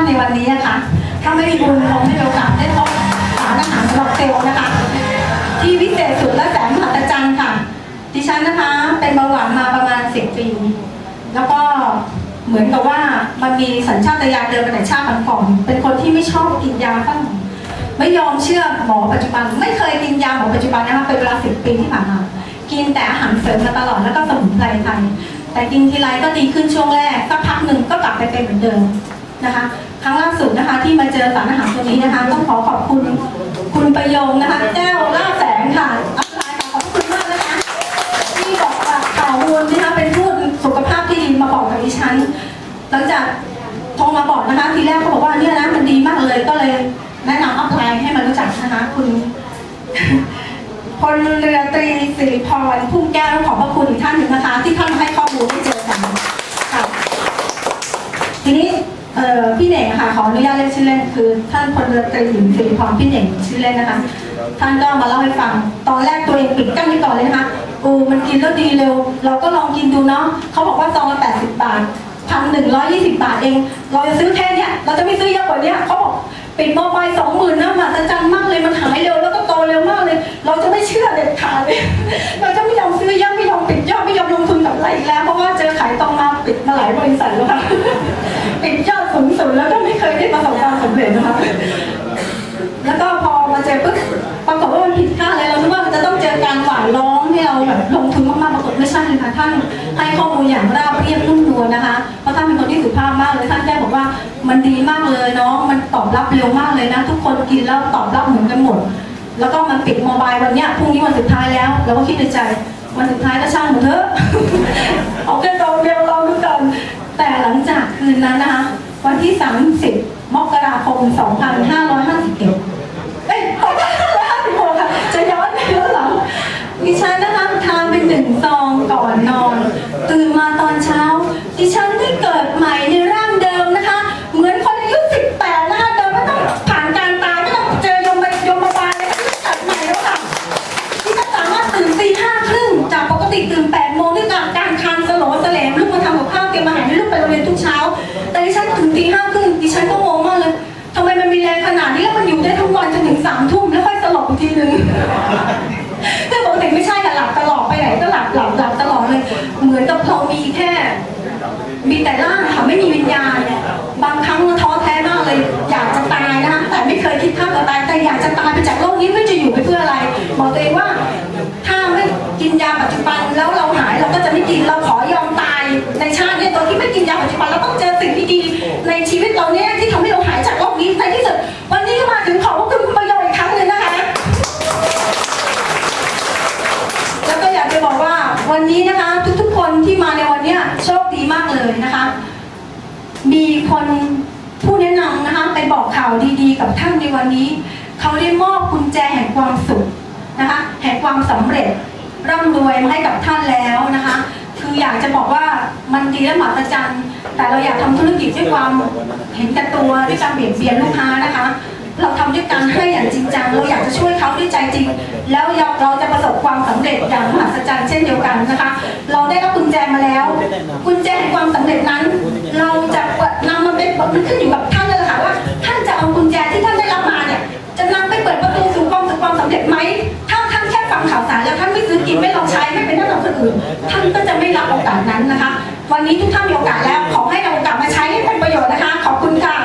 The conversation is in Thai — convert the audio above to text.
านในวันนี้นะคะ ถ้าไม่มีบุญคงไม่มีโอกาสได้พบสารอาหารสำหรับเซลล์นะคะ ที่วิเศษสุดและแสนมหัศจรรย์ค่ะ ดิฉันนะคะ เป็นเบาหวานมาประมาณสิบปี แล้วก็เหมือนกับว่ามันมีสัญชาตญาณเดิมมาแต่ชาติก่อนเป็นคนที่ไม่ชอบกินยาตั้งไม่ยอมเชื่อหมอปัจจุบัน ไม่เคยกินยาหมอปัจจุบันนะคะเป็นเวลาสิบปีที่ผ่านมากินแต่อาหารเสริมมาตลอดแล้วก็สมุนไพรไทยแต่กินทีไรก็ดีขึ้นช่วงแรกสักพักหนึ่งก็กลับไปเป็นเหมือนเดิม นะคะ ครั้งล่าสุดนะคะที่มาเจอสารอาหารตัวนี้นะคะ ต้องขอขอบคุณคุณประยงนะคะแก้วล่าแสงค่ะอัพไลน์ค่ะขอบคุณมากนะคะที่บอกว่าข่าวมูลนะคะเป็นผู้สุขภาพที่ดีมาบอกกับดิฉัน หลังจากโทรมาบอกนะคะ ทีแรกเขาบอกว่าเนี่ยนะมันดีมากเลยก็เลยแนะนำอัพไลน์ให้มารู้จักนะคะ คุณพลเรือตรีสิริพรพุ่มแก้วขอบพระคุณอีกท่านหนึ่งนะคะ ที่ท่านให้ข้อมูลให้เจอกันค่ะทีนี้ เอ่อพี่เหน่งค่ะขออนุญาตเรียกชื่อเล่นคือ ท่านพลเรือตรีหญิงสิริพรพี่เหน่งชื่อเล่นนะคะ ท่านก็มาเล่าให้ฟัง ตอนแรกตัวเองปิดกั้นไว้ก่อนเลยนะคะอูมันกินแล้วดีเร็ว เราก็ลองกินดูเนาะเขาบอกว่าซองละ80บาทพันหนึ่งร้อยยี่สิบบาทเอง เราจะซื้อแค่เนี้ยเราจะไม่ซื้อเยอะกว่านี้เขาบอกปิดมบายสองหมื่นนะมหัศจรรย์มากเลยมันหายเร็วแล้วก็โตเร็วมากเลย เราจะไม่เชื่อเด็ดขาดเลยเราจะไม่ยอมซื้อเยอะไม่ยอมปิดยอดไม่ยอมลงทุนกับอะไรอีกแล้วเพราะว่าเจอขายตรงมาปิดมาหลายบริษัทแล้วค่ะ ท่านให้ข้อมูลอย่างราบเรียบนุ่มนวลนะคะ เพราะท่านเป็นคนที่สุภาพมากเลยท่านแค่บอกว่ามันดีมากเลยน้องมันตอบรับเร็วมากเลยนะ ทุกคนกินแล้วตอบรับเหมือนกันหมด แล้วก็มันปิดโมบายวันเนี้ยพรุ่งนี้วันสุดท้ายแล้ว เราก็คิดในใจวันสุดท้ายก็ช่างมันเถอะเอาแค่ตอนเดียวเราดูกันแต่หลังจากคืนนั้นนะคะ วันที่ 30 มกราคม 2551 เอ้ย2556ค่ะจะย้อนไปย้อนหลังดิฉันนะคะทานเป็นหนึ่งซอง จนถึงสามทุ่มแล้วค่อยสลบอีกทีนึงซึ่งปกติไม่ใช่ค่ะหลับตลอดไปไหนก็หลับหลับหลับตลอดเลย เหมือนกับเรามีแค่ มีแต่ร่างค่ะไม่มีวิญญาณบางครั้งท้อแท้มากเลย อยากจะตายนะคะแต่ไม่เคยคิดฆ่าตัวตายแต่อยากจะตายไปจากโลกนี้เพื่อจะอยู่ไปเพื่ออะไรบอกตัวเองว่า ถ้าไม่กินยาปัจจุบันแล้วเราหายเราก็จะไม่กินเราขอยอมตายในชาติเนี้ตัวที่ไม่กินยาปัจจุบันเราต้องเจอสิ่งที่ดีในชีวิตเราเนี่ยที่ทำให้เราหายจากโรคนี้ในที่สุดวันนี้ก็มาถึงขอบพระคุณคุณประโยชน์อีกครั้งหนึ่งนะคะ แล้วก็อยากจะบอกว่าวันนี้นะคะ ทุกๆ คนที่มาในวันเนี้ยโชคดีมากเลยนะคะ มีคนผู้แนะนำนะคะไปบอกข่าวดีๆ กับท่านในวันนี้ เขาได้มอบกุญแจแห่งความสุขนะคะแห่งความสำเร็จร่ำรวยมาให้กับท่านแล้วนะคะ คืออยากจะบอกว่ามันดีและมหัศจรรย์ แต่เราอยากทำธุรกิจด้วยความเห็นแก่ตัวด้วยการเบียดเบียนลูกค้านะคะ เราทำด้วยการให้อย่างจริงจังเราอยากจะช่วยเขาด้วยใจจริง แล้วเราจะประสบความสำเร็จอย่างมหัศจรรย์เช่นเดียวกันนะคะ เราได้รับกุญแจมาแล้ว กุญแจความ อื่ท่านก็จะไม่รับโอกาสนั้นนะคะ วันนี้ทุกท่านมีโอกาสแล้ว ขอให้เอาโอกาสมาใช้ให้เป็นประโยชน์นะคะ ขอบคุณค่ะ